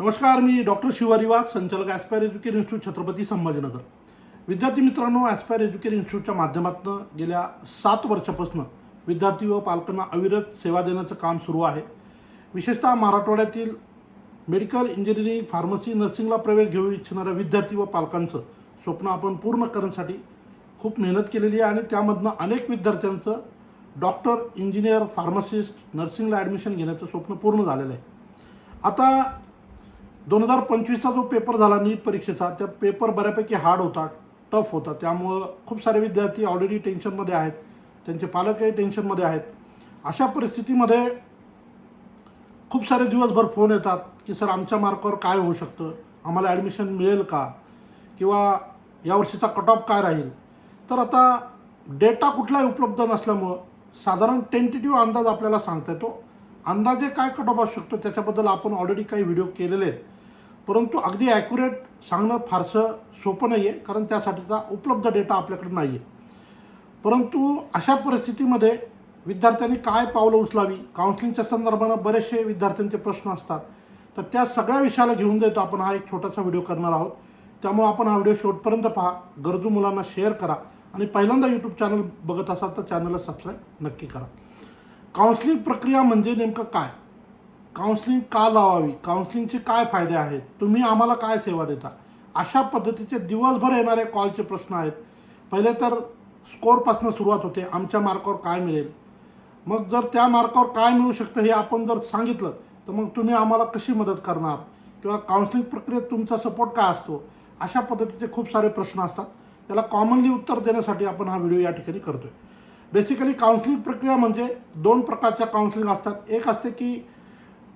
नमस्कार मी डॉक्टर शिवारीवाद संचालक Aspire Education Institute Chhatrapati Sambhajinagar. विद्यार्थी मित्रांनो ॲस्पायर एज्युकेशन इन्स्टिट्यूटच्या माध्यमातून गेल्या सात वर्षापासून विद्यार्थी व पालकांना अविरत सेवा देण्याचं काम सुरू आहे. विशेषतः मराठवाड्यातील मेडिकल इंजिनिअरिंग फार्मसी नर्सिंगला प्रवेश घेऊ इच्छिणाऱ्या विद्यार्थी व पालकांचं स्वप्न आपण पूर्ण करण्यासाठी खूप मेहनत केलेली आहे आणि त्यामधनं अनेक विद्यार्थ्यांचं डॉक्टर इंजिनियर फार्मासिस्ट नर्सिंगला ॲडमिशन घेण्याचं स्वप्न पूर्ण झालेलं आहे. आता दोन हजार पंचवीसचा जो पेपर झाला नीट परीक्षेचा त्या पेपर बऱ्यापैकी हार्ड होता टफ होता. त्यामुळं खूप सारे विद्यार्थी ऑलरेडी टेन्शनमध्ये आहेत. त्यांचे पालकही टेन्शनमध्ये आहेत. अशा परिस्थितीमध्ये खूप सारे दिवसभर फोन येतात की सर आमच्या मार्कावर काय होऊ शकतं? आम्हाला ॲडमिशन मिळेल का? किंवा यावर्षीचा कट ऑफ काय राहील? तर आता डेटा कुठलाही उपलब्ध नसल्यामुळं साधारण टेंटेटिव्ह अंदाज आपल्याला सांगता येतो. अंदाजे काय कट ऑफ असू शकतो त्याच्याबद्दल आपण ऑलरेडी काही व्हिडिओ केलेले आहेत. परंतु अगदी ॲक्युरेट सांगणं फारसं सोपं नाही आहे कारण त्यासाठीचा उपलब्ध डेटा आपल्याकडे नाही आहे परंतु अशा परिस्थितीमध्ये विद्यार्थ्यांनी काय पावलं उचलावी? काउन्सिलिंगच्या संदर्भानं बरेचसे विद्यार्थ्यांचे प्रश्न असतात. तर त्या सगळ्या विषयाला घेऊन देतो आपण हा एक छोटासा व्हिडिओ करणार आहोत. त्यामुळे आपण हा व्हिडिओ शेवटपर्यंत पहा. गरजू मुलांना शेअर करा. आणि पहिल्यांदा यूट्यूब चॅनल बघत असाल तर चॅनलला सबस्क्राईब नक्की करा. काउन्सिलिंग प्रक्रिया म्हणजे नेमकं काय? काउन्सिलिंग का लावावी? काउन्सिलिंगचे काय फायदे आहेत? तुम्ही आम्हाला काय सेवा देता? अशा पद्धतीचे दिवसभर येणारे कॉलचे प्रश्न आहेत. पहिले तर स्कोरपासनं सुरुवात होते. आमच्या मार्कावर काय मिळेल? मग जर त्या मार्कावर काय मिळू शकतं हे आपण जर सांगितलं तर मग तुम्ही आम्हाला कशी मदत करणार? किंवा काउन्सिलिंग प्रक्रियेत तुमचा सपोर्ट काय असतो? अशा पद्धतीचे खूप सारे प्रश्न असतात. त्याला कॉमनली उत्तर देण्यासाठी आपण हा व्हिडिओ या ठिकाणी करतोय. बेसिकली काउन्सिलिंग प्रक्रिया म्हणजे दोन प्रकारच्या काउन्सिलिंग असतात. एक असते की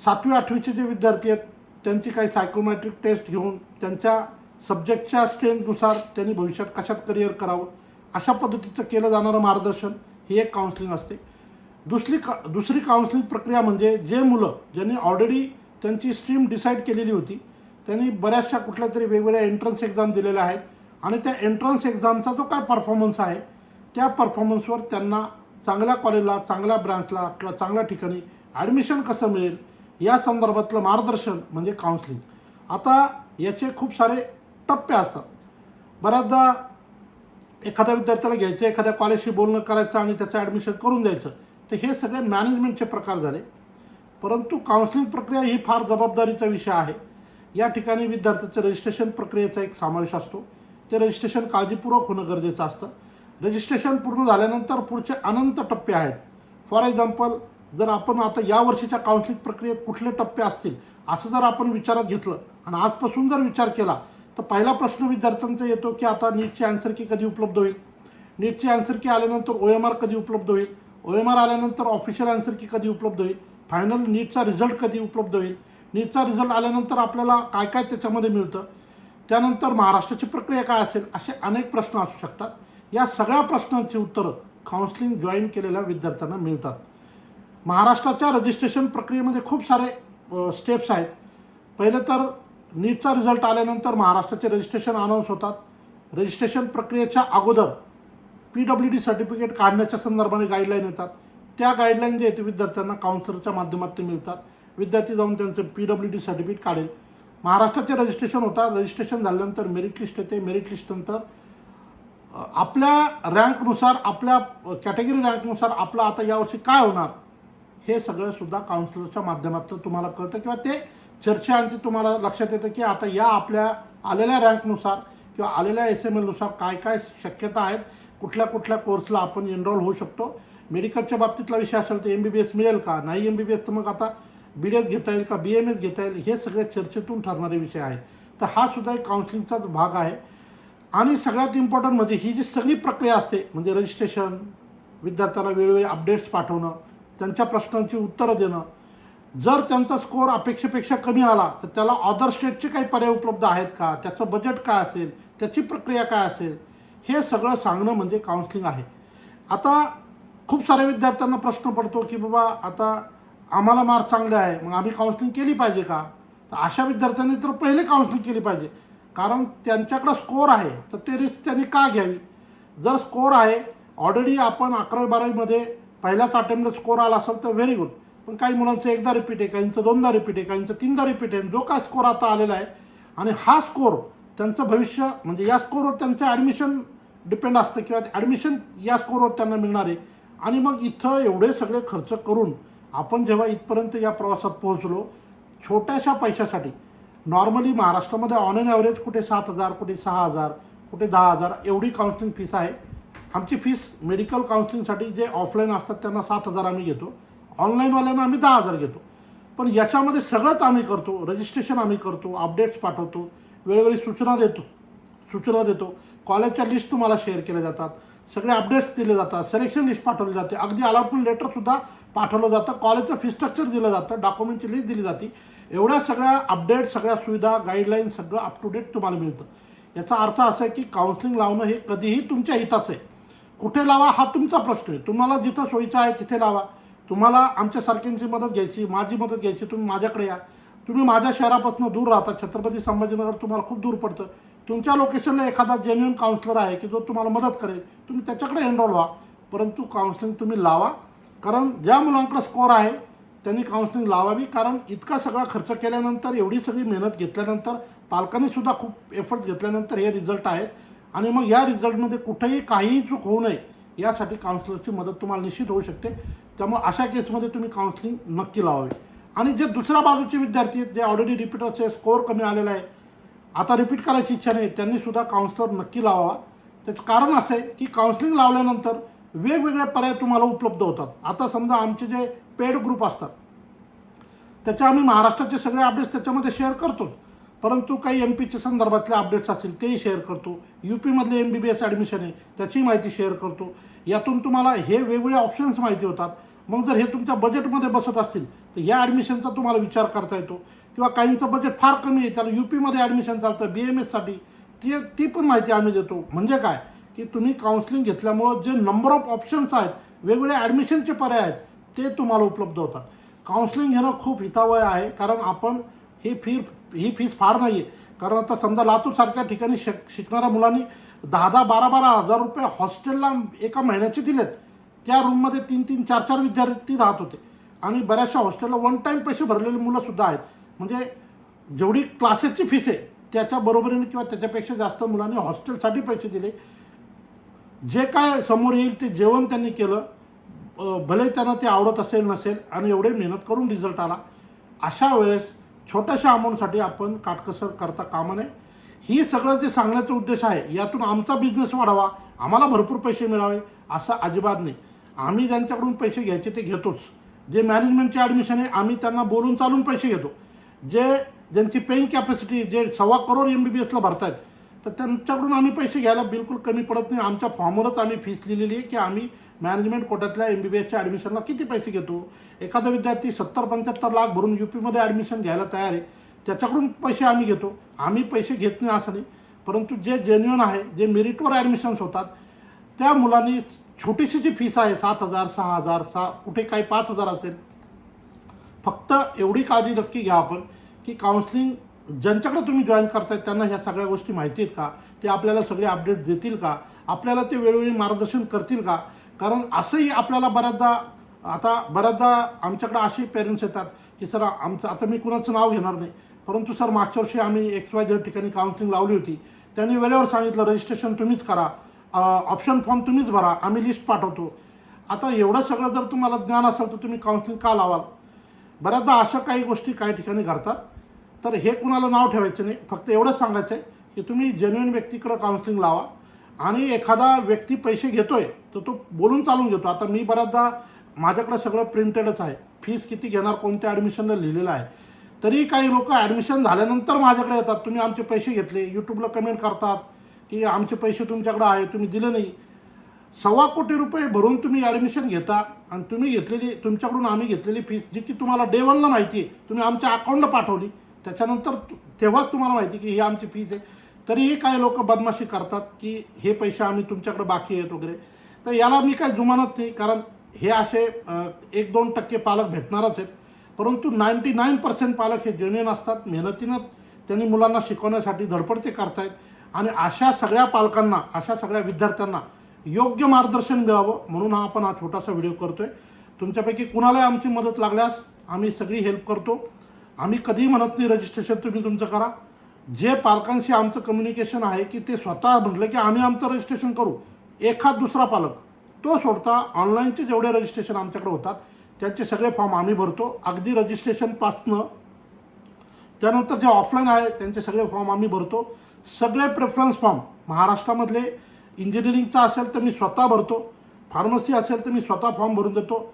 सातवी आठवीचे जे विद्यार्थी आहेत त्यांची काही सायकोमॅट्रिक टेस्ट घेऊन त्यांच्या सब्जेक्टच्या स्ट्रेंथनुसार त्यांनी भविष्यात कशात करिअर करावं अशा पद्धतीचं केलं जाणारं मार्गदर्शन ही एक काउन्सिलिंग असते. दुसरी का दुसरी काउन्सिलिंग प्रक्रिया म्हणजे जे मुलं ज्यांनी ऑलरेडी त्यांची स्ट्रीम डिसाईड केलेली होती त्यांनी बऱ्याचशा कुठल्या तरी वेगवेगळ्या एंट्रन्स एक्झाम दिलेल्या आहेत आणि त्या एंट्रन्स एक्झामचा जो काय परफॉर्मन्स आहे त्या परफॉर्मन्सवर त्यांना चांगल्या कॉलेजला चांगल्या ब्रँचला किंवा चांगल्या ठिकाणी ॲडमिशन कसं मिळेल या संदर्भातलं मार्गदर्शन म्हणजे काउन्सिलिंग आता याचे खूप सारे टप्पे असतात. बऱ्याचदा एखाद्या विद्यार्थ्याला घ्यायचं एखाद्या कॉलेजशी बोलणं करायचं आणि त्याचं ॲडमिशन करून द्यायचं तर हे सगळे मॅनेजमेंटचे प्रकार झाले. परंतु काउन्सिलिंग प्रक्रिया ही फार जबाबदारीचा विषय आहे. या ठिकाणी विद्यार्थ्याचं रजिस्ट्रेशन प्रक्रियेचा एक समावेश असतो. ते रजिस्ट्रेशन काळजीपूर्वक होणं गरजेचं असतं. रजिस्ट्रेशन पूर्ण झाल्यानंतर पुढचे अनंत टप्पे आहेत. फॉर एक्झाम्पल जर आपण आता या वर्षीच्या काउन्सिलिंग प्रक्रियेत कुठले टप्पे असतील असं जर आपण विचारात घेतलं आणि आजपासून जर विचार केला तर पहिला प्रश्न विद्यार्थ्यांचा येतो की आता नीटची आन्सर की कधी उपलब्ध होईल? नीटची आन्सर की आल्यानंतर ओ एम आर कधी उपलब्ध होईल? ओ एम आर आल्यानंतर ऑफिशियल आन्सर की कधी उपलब्ध होईल? फायनल नीटचा रिझल्ट कधी उपलब्ध होईल? नीटचा रिझल्ट आल्यानंतर आपल्याला काय काय त्याच्यामध्ये मिळतं? त्यानंतर महाराष्ट्राची प्रक्रिया काय असेल? असे अनेक प्रश्न असू शकतात. या सगळ्या प्रश्नांची उत्तरं काउन्सिलिंग जॉईन केलेल्या विद्यार्थ्यांना मिळतात. महाराष्ट्राच्या रजिस्ट्रेशन प्रक्रियेमध्ये खूप सारे स्टेप्स आहेत. पहिलं तर नीटचा रिझल्ट आल्यानंतर महाराष्ट्राचे रजिस्ट्रेशन अनाऊन्स होतात. रजिस्ट्रेशन प्रक्रियेच्या अगोदर पी डब्ल्यू डी सर्टिफिकेट काढण्याच्या संदर्भाने गाईडलाईन येतात. त्या गाईडलाईन जे आहेत विद्यार्थ्यांना विद्यार्थ्यांना काउन्सिलरच्या माध्यमातून मिळतात. विद्यार्थी जाऊन त्यांचं पी डब्ल्यू डी सर्टिफिकेट काढेल. महाराष्ट्राचे रजिस्ट्रेशन होतात रजिस्ट्रेशन झाल्यानंतर मेरिट लिस्ट येते. मेरिट लिस्टनंतर आपल्या रँकनुसार आपल्या कॅटेगरी रँकनुसार आपलं आता यावर्षी काय होणार? हे सगळं सुद्धा काउन्सिलरच्या माध्यमातून तुम्हाला कळतं किंवा ते चर्चेअंती तुम्हाला लक्षात येतं की आता या आपल्या आलेल्या रँकनुसार किंवा आलेल्या एस एम एलनुसार काय काय शक्यता आहेत कुठल्या कुठल्या कोर्सला आपण एनरोल होऊ शकतो. मेडिकलच्या बाबतीतला विषय असेल तर एम बी बी एस मिळेल का? नाही एम बी बी एस तर मग आता बी डी एस घेता येईल का? बी एम एस घेता येईल? हे सगळे चर्चेतून ठरणारे विषय आहेत. तर हा सुद्धा एक काउन्सिलिंगचाच भाग आहे. आणि सगळ्यात इम्पॉर्टंट म्हणजे ही जी सगळी प्रक्रिया असते म्हणजे रजिस्ट्रेशन विद्यार्थ्याला वेळोवेळी अपडेट्स पाठवणं त्यांच्या प्रश्नांची उत्तरं देणं. जर त्यांचा स्कोअर अपेक्षेपेक्षा कमी आला तर त्याला ऑदर स्टेटचे काही पर्याय उपलब्ध आहेत का? त्याचं बजेट काय असेल? त्याची प्रक्रिया काय असेल? हे सगळं सांगणं म्हणजे काउन्सिलिंग आहे. आता खूप साऱ्या विद्यार्थ्यांना प्रश्न पडतो की बाबा आता आम्हाला मार्क चांगले आहे मग आम्ही काउन्सिलिंग केली पाहिजे का? तर अशा विद्यार्थ्यांनी तर पहिले काउन्सिलिंग केली पाहिजे. कारण त्यांच्याकडं स्कोअर आहे तर ते रिस्क त्यांनी का घ्यावी? जर स्कोअर आहे ऑलरेडी आपण अकरावी बारावीमध्ये पहिल्याच अटेम्प्टला स्कोअर आला असेल तर व्हेरी गुड पण काही मुलांचं एकदा रिपीट आहे काहींचं दोनदा रिपीट आहे काहींचं तीनदा रिपीट आहे. जो काय स्कोर आता आलेला आहे आणि हा स्कोर त्यांचं भविष्य म्हणजे या स्कोरवर त्यांचं ॲडमिशन डिपेंड असतं किंवा ॲडमिशन या स्कोरवर त्यांना मिळणार आहे. आणि मग इथं एवढे सगळे खर्च करून आपण जेव्हा इथपर्यंत या प्रवासात पोहोचलो छोट्याशा पैशासाठी नॉर्मली महाराष्ट्रामध्ये ऑन एन ॲव्हरेज कुठे सात हजार कुठे सहा हजार कुठे दहा हजार एवढी काउन्सिलिंग फीस आहे. आमची फीस मेडिकल काउन्सिलिंगसाठी जे ऑफलाईन असतात त्यांना सात हजार आम्ही घेतो. ऑनलाईनवाल्यांना आम्ही दहा हजार घेतो. पण याच्यामध्ये सगळंच आम्ही करतो. रजिस्ट्रेशन आम्ही करतो अपडेट्स पाठवतो वेळोवेळी सूचना देतो. सूचना देतो. कॉलेजच्या लिस्ट तुम्हाला शेअर केल्या जातात. सगळे अपडेट्स दिले जातात. सिलेक्शन लिस्ट पाठवली जाते. अगदी अलॉटमेंट लेटरसुद्धा पाठवलं जातं. कॉलेजचं फी स्ट्रक्चर दिलं जातं. डॉक्युमेंटची लिस्ट दिली जाते. एवढ्या सगळ्या अपडेट सगळ्या सुविधा गाईडलाईन सगळं अप टू डेट तुम्हाला मिळतं. याचा अर्थ असा आहे की काउन्सिलिंग लावणं हे कधीही तुमच्या हिताचं आहे. कुठे लावा हा तुमचा प्रश्न आहे. तुम्हाला जिथं सोयीचं आहे तिथे लावा. तुम्हाला आमच्यासारख्यांची मदत घ्यायची माझी मदत घ्यायची तुम्ही माझ्याकडे या. तुम्ही माझ्या शहरापासून दूर राहता. छत्रपती संभाजीनगर तुम्हाला खूप दूर पडतं. तुमच्या लोकेशनला एखादा जेन्युन काउन्सलर आहे की जो तुम्हाला मदत करेल तुम्ही त्याच्याकडे एनरोल व्हा. परंतु काउन्सिलिंग तुम्ही लावा. कारण ज्या मुलांकडे स्कोर आहे त्यांनी काउन्सिलिंग लावावी. कारण इतका सगळा खर्च केल्यानंतर एवढी सगळी मेहनत घेतल्यानंतर पालकांनीसुद्धा खूप एफर्ट घेतल्यानंतर हे रिझल्ट आहेत. आणि मग या रिझल्टमध्ये कुठेही काहीही चूक होऊ नये यासाठी काउन्सिलरची मदत तुम्हाला निश्चित होऊ शकते. त्यामुळे अशा केसमध्ये तुम्ही काउन्सिलिंग नक्की लावावे. आणि जे दुसऱ्या बाजूचे विद्यार्थी आहेत जे ऑलरेडी रिपीटरचे स्कोअर कमी आलेला आहे आता रिपीट करायची इच्छा नाही त्यांनीसुद्धा काउन्सलर नक्की लावावा. त्याचं कारण असं आहे की काउन्सिलिंग लावल्यानंतर वेगवेगळे पर्याय तुम्हाला उपलब्ध होतात. आता समजा आमचे जे पेड ग्रुप असतात त्याच्या आम्ही महाराष्ट्राचे सगळे अपडेट्स त्याच्यामध्ये शेअर करतोच. परंतु काही एम पीच्या संदर्भातल्या अपडेट्स असतील तेही शेअर करतो. U पीमधले M B B S admission आहे त्याची माहिती शेअर करतो. यातून तुम्हाला हे वेगवेगळे ऑप्शन्स माहिती होतात. मग जर हे तुमच्या बजेटमध्ये बसत असतील तर या ॲडमिशनचा तुम्हाला विचार करता येतो. किंवा काहींचं बजेट फार कमी आहे त्याला यू पीमध्ये ॲडमिशन चालतं बी एम एससाठी ती ती पण माहिती आम्ही देतो. म्हणजे काय? की तुम्ही काउन्सिलिंग घेतल्यामुळं जे नंबर ऑफ ऑप्शन्स आहेत वेगवेगळे ॲडमिशनचे पर्याय आहेत ते तुम्हाला उपलब्ध होतात. काउन्सिलिंग घेणं खूप हितावय आहे कारण आपण ही फी ही फीस फार नाही आहे कारण आता समजा लातूरसारख्या ठिकाणी शिक शिकणाऱ्या मुलांनी दहा दहा बारा बारा हजार रुपये हॉस्टेलला एका महिन्याचे दिलेत. त्या रूममध्ये तीन तीन चार चार विद्यार्थी राहत होते. आणि बऱ्याचशा हॉस्टेलला वन टाईम पैसे भरलेली मुलंसुद्धा आहेत. म्हणजे जेवढी क्लासेसची फीस आहे त्याच्या बरोबरीने किंवा त्याच्यापेक्षा जास्त मुलांनी हॉस्टेलसाठी पैसे दिले. जे काय समोर येईल ते जेवण त्यांनी केलं. भले त्यांना ते आवडत असेल नसेल आणि एवढे मेहनत करून रिझल्ट आला. अशा वेळेस छोट्याशा अमाऊंटसाठी आपण काटकसर करता कामा नये ही सगळं जे सांगण्याचा उद्देश आहे यातून आमचा बिझनेस वाढावा आम्हाला भरपूर पैसे मिळावे असं अजिबात नाही. आम्ही ज्यांच्याकडून पैसे घ्यायचे ते घेतोच. जे मॅनेजमेंटचे ॲडमिशन आहे आम्ही त्यांना बोलून चालून पैसे घेतो. जे ज्यांची पेईंग कॅपॅसिटी जे सव्वा करोड एम बी बी एसला भरतायत तर त्यांच्याकडून आम्ही पैसे घ्यायला बिलकुल कमी पडत नाही. आमच्या फॉर्मवरच आम्ही फीस लिहिलेली आहे की आम्ही मॅनेजमेंट कोट्यातल्या एम बी बी एसच्या ॲडमिशनला किती पैसे घेतो? एखादा विद्यार्थी सत्तर पंच्याहत्तर लाख भरून यू पीमध्ये ॲडमिशन घ्यायला तयार आहे. त्याच्याकडून पैसे आम्ही घेतो. आम्ही पैसे घेत नाही असं नाही. परंतु जे जेन्युअन आहे जे मेरिटवर ॲडमिशन्स होतात त्या मुलांनी छोटीशी जी फीस आहे सात हजार सहा हजार सहा कुठे काही पाच हजार असेल फक्त एवढी काळजी नक्की घ्या आपण की काउन्सिलिंग ज्यांच्याकडे तुम्ही जॉईन करताय त्यांना ह्या सगळ्या गोष्टी माहिती आहेत का? ते आपल्याला सगळे अपडेट देतील का? आपल्याला ते वेळोवेळी मार्गदर्शन करतील का? कारण असंही आपल्याला बऱ्याचदा आता बऱ्याचदा आमच्याकडे असे पेरेंट्स येतात की सर आमचं आता मी कुणाचं नाव घेणार नाही. परंतु सर मागच्या वर्षी आम्ही एक्स वाय झेड ठिकाणी काउन्सिलिंग लावली होती. त्यांनी वेळेवर सांगितलं रजिस्ट्रेशन तुम्हीच करा. ऑप्शन फॉर्म तुम्हीच भरा. आम्ही लिस्ट पाठवतो. आता एवढं सगळं जर तुम्हाला ज्ञान असेल तर तुम्ही काउन्सिलिंग का लावाल? बऱ्याचदा अशा काही गोष्टी काही ठिकाणी घडतात. तर हे कुणाला नाव ठेवायचं नाही. फक्त एवढंच सांगायचं आहे की तुम्ही जेन्युइन व्यक्तीकडं काउन्सिलिंग लावा. आणि एखादा व्यक्ती पैसे घेतोय तर तो बोलून चालून घेतो. आता मी बऱ्याचदा माझ्याकडे सगळं प्रिंटेडच आहे. फीस किती घेणार कोणत्या ॲडमिशनला लिहिलेलं आहे? तरी काही लोक ॲडमिशन झाल्यानंतर माझ्याकडे येतात. तुम्ही आमचे पैसे घेतले. यूट्यूबला कमेंट करतात की आमचे पैसे तुमच्याकडे आहे तुम्ही दिले नाही. सव्वा कोटी रुपये भरून तुम्ही ॲडमिशन घेता आणि तुम्ही घेतलेली तुमच्याकडून आम्ही घेतलेली फीस जी की तुम्हाला डे वनला माहिती आहे. तुम्ही आमच्या अकाउंटला पाठवली. त्याच्यानंतर तु- तेव्हाच तुम्हाला माहिती की ही आमची फीस आहे. तरीही काही लोक बदमाशी करतात की हे पैसे आम्ही तुमच्याकडे बाकी आहेत वगैरे. तर याला मी काय जुमानत नाही कारण हे असे एक दोन टक्के पालक भेटणारच आहेत. परंतु नाईंटी नाईन पर्सेंट पालक हे जेन्युन असतात मेहनतीनं त्यांनी मुलांना शिकवण्यासाठी धडपड ते करतायत. आणि अशा सगळ्या पालकांना अशा सगळ्या विद्यार्थ्यांना योग्य मार्गदर्शन मिळावं म्हणून हा आपण हा छोटासा व्हिडिओ करतो आहे तुमच्यापैकी कुणालाही आमची मदत लागल्यास आम्ही सगळी हेल्प करतो. आम्ही कधीही म्हणत नाही रजिस्ट्रेशन तुम्ही तुमचं करा. जे पालकांशी आमचं कम्युनिकेशन आहे की ते स्वतः म्हटलं की आम्ही आमचं रजिस्ट्रेशन करू. एखाद दुसरा पालक तो सोडता ऑनलाईनचे जेवढे रजिस्ट्रेशन आमच्याकडे होतात. त्यांचे सगळे फॉर्म आम्ही भरतो. अगदी रजिस्ट्रेशनपासनं त्यानंतर जे ऑफलाईन आहे त्यांचे सगळे फॉर्म आम्ही भरतो. सगळे प्रेफरन्स फॉर्म महाराष्ट्रामधले. इंजिनिअरिंगचा असेल तर मी स्वतः भरतो. फार्मसी असेल तर मी स्वतः फॉर्म भरून देतो.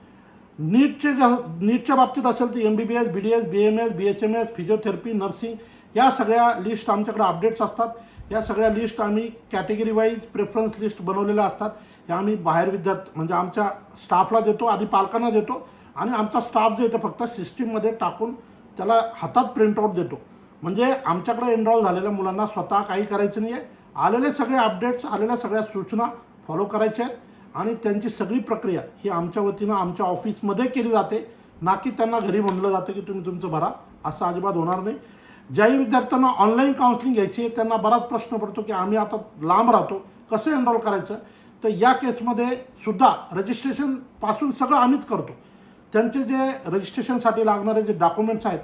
नीटचे ज्या नीटच्या बाबतीत असेल तर M B B S B D S B M S B H M S physiotherapy nursing या सगळ्या लिस्ट आमच्याकडे अपडेट्स असतात. या सगळ्या लिस्ट आम्ही कॅटेगरी वाईज प्रेफरन्स लिस्ट बनवलेल्या असतात. या आम्ही बाहेर विद्यार्थी म्हणजे आमच्या स्टाफला देतो आधी पालकांना देतो आणि आमचा स्टाफ जो येतो फक्त सिस्टीममध्ये टाकून त्याला हातात प्रिंटआउट देतो. म्हणजे आमच्याकडे एनरॉल झालेल्या मुलांना स्वतः काही करायचं नाही आहे आलेले सगळे अपडेट्स आलेल्या सगळ्या सूचना फॉलो करायच्या आहेत आणि त्यांची सगळी प्रक्रिया ही आमच्या वतीनं आमच्या ऑफिसमध्ये केली जाते. ना की त्यांना घरी म्हणलं जातं की तुम्ही तुमचं भरा. असं अजिबात होणार नाही. ज्याही विद्यार्थ्यांना ऑनलाईन काउन्सिलिंग घ्यायची आहे त्यांना बराच प्रश्न पडतो की आम्ही आता लांब राहतो कसं एनरोल करायचं? तर या केसमध्ये सुद्धा रजिस्ट्रेशनपासून सगळं आम्हीच करतो. त्यांचे जे रजिस्ट्रेशनसाठी लागणारे जे डॉक्युमेंट्स आहेत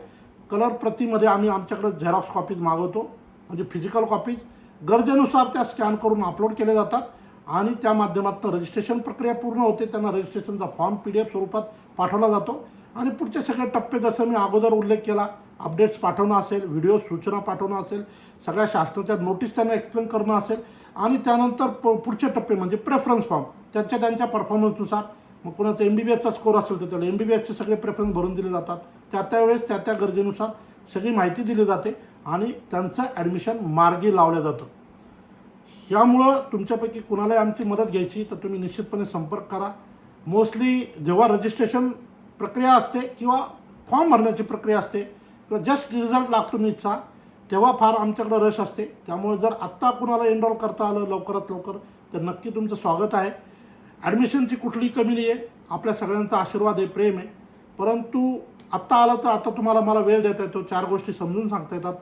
कलर प्रतीमध्ये आम्ही आमच्याकडे झेरॉक्स कॉपीज मागवतो म्हणजे फिजिकल कॉपीज गरजेनुसार त्या स्कॅन करून अपलोड केले जातात आणि त्या माध्यमातून रजिस्ट्रेशन प्रक्रिया पूर्ण होते त्यांना रजिस्ट्रेशनचा फॉर्म पी डी एफ स्वरूपात पाठवला जातो. आणि पुढचे सगळे टप्पे जसं मी अगोदर उल्लेख केला अपडेट्स पाठवणं असेल व्हिडिओ सूचना पाठवणं असेल सगळ्या शासनाच्या नोटीस त्यांना एक्सप्लेन करणं असेल आणि त्यानंतर प पुढचे टप्पे म्हणजे प्रेफरन्स फॉर्म त्यांच्या त्यांच्या परफॉर्मन्सनुसार मग कोणाचा एम बी बी एसचा स्कोर असेल तर त्याला एम बी बी एसचे सगळे प्रेफरन्स भरून दिले जातात. त्या त्यावेळेस त्या त्या गरजेनुसार सगळी माहिती दिली जाते आणि त्यांचं ॲडमिशन मार्गी लावलं जातं. ह्यामुळं तुमच्यापैकी कुणालाही आमची मदत घ्यायची तर तुम्ही निश्चितपणे संपर्क करा. मोस्टली जेव्हा रजिस्ट्रेशन प्रक्रिया असते किंवा फॉर्म भरण्याची प्रक्रिया असते किंवा जस्ट रिझल्ट लागतो नीटचा तेव्हा फार आमच्याकडं रश असते. त्यामुळे जर आत्ता कुणाला एनरोल करता आलं लवकरात लवकर तर नक्की तुमचं स्वागत आहे. ॲडमिशनची कुठलीही कमी नाही आहे आपल्या सगळ्यांचा आशीर्वाद आहे प्रेम आहे. परंतु आत्ता आलं तर आत्ता तुम्हाला मला वेळ देता येतो. चार गोष्टी समजून सांगता येतात.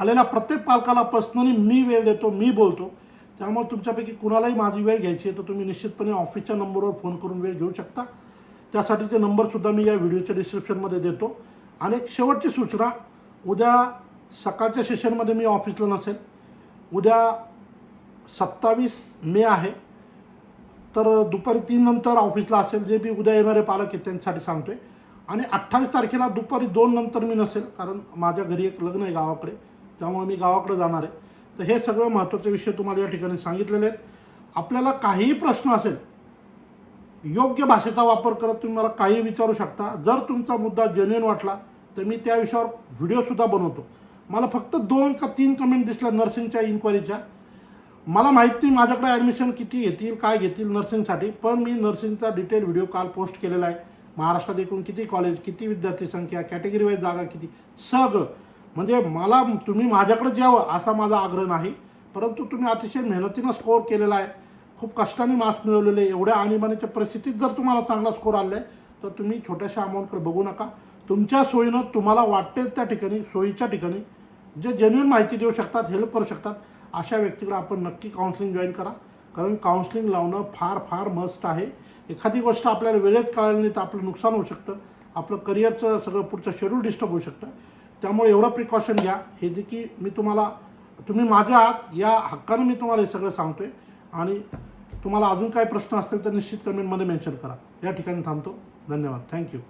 आलेल्या प्रत्येक पालकाला पर्सनली मी वेळ देतो मी बोलतो. त्यामुळे तुमच्यापैकी कुणालाही माझी वेळ घ्यायची आहे तर तुम्ही निश्चितपणे ऑफिसच्या नंबरवर फोन करून वेळ घेऊ शकता. त्यासाठीचे नंबरसुद्धा मी या व्हिडिओच्या डिस्क्रिप्शनमध्ये देतो. आणि एक शेवटची सूचना उद्या सकाळच्या सेशनमध्ये मी ऑफिसला नसेल उद्या सत्तावीस मे आहे तर दुपारी तीन नंतर ऑफिसला असेल जे बी उद्या येणारे पालक आहेत त्यांच्यासाठी सांगतोय. आणि अठ्ठावीस तारखेला दुपारी दोन नंतर मी नसेल कारण माझ्या घरी एक लग्न आहे गावाकडे त्यामुळे मी गावाकडे जाणार आहे. तर हे सगळं महत्त्वाचे विषय तुम्हाला या ठिकाणी सांगितलेले आहेत. आपल्याला काहीही प्रश्न असेल योग्य भाषेचा वापर करत तुम्ही मला काही विचारू शकता. जर तुमचा मुद्दा जेन्युन वाटला तर मी त्या विषयावर व्हिडिओसुद्धा बनवतो. मला फक्त दोन का तीन कमेंट दिसल्या नर्सिंगच्या इन्क्वायरीच्या मला माहिती नाही माझ्याकडे ॲडमिशन किती घेतील काय घेतील नर्सिंगसाठी पण मी नर्सिंगचा डिटेल व्हिडिओ काल पोस्ट केलेला आहे. महाराष्ट्रात एकूण किती कॉलेज किती विद्यार्थी संख्या कॅटेगरी वाईज जागा किती सगळं. म्हणजे मला तुम्ही माझ्याकडेच यावं असा माझा आग्रह नाही. परंतु तुम्ही अतिशय मेहनतीनं स्कोअर केलेला आहे. खूप कष्टाने मार्क्स मिळवलेले एवढ्या आणीबाणीच्या परिस्थितीत जर तुम्हाला चांगला स्कोअर आला आहे तर तुम्ही छोट्याशा अमाऊंटकडे बघू नका. तुमच्या सोयीनं तुम्हाला वाटते त्या ठिकाणी सोयीच्या ठिकाणी जे जेन्युन माहिती देऊ शकतात हेल्प करू शकतात अशा व्यक्तीकडे आपण नक्की काउन्सिलिंग जॉईन करा. कारण काउन्सिलिंग लावणं फार फार मस्त आहे. एखादी गोष्ट आपल्याला वेळेत कळाली नाही तर आपलं नुकसान होऊ शकतं. आपलं करिअरचं सगळं पुढचं शेड्यूल डिस्टर्ब होऊ शकतं. त्यामुळे एवढं प्रिकॉशन घ्या. हे जे की मी तुम्हाला तुम्ही माझ्या आहात या हक्कानं मी तुम्हाला हे सगळं सांगतो आहे आणि तुम्हाला अजून काही प्रश्न असतील तर निश्चित कमेंटमध्ये मेन्शन करा. या ठिकाणी थांबतो. धन्यवाद. थँक्यू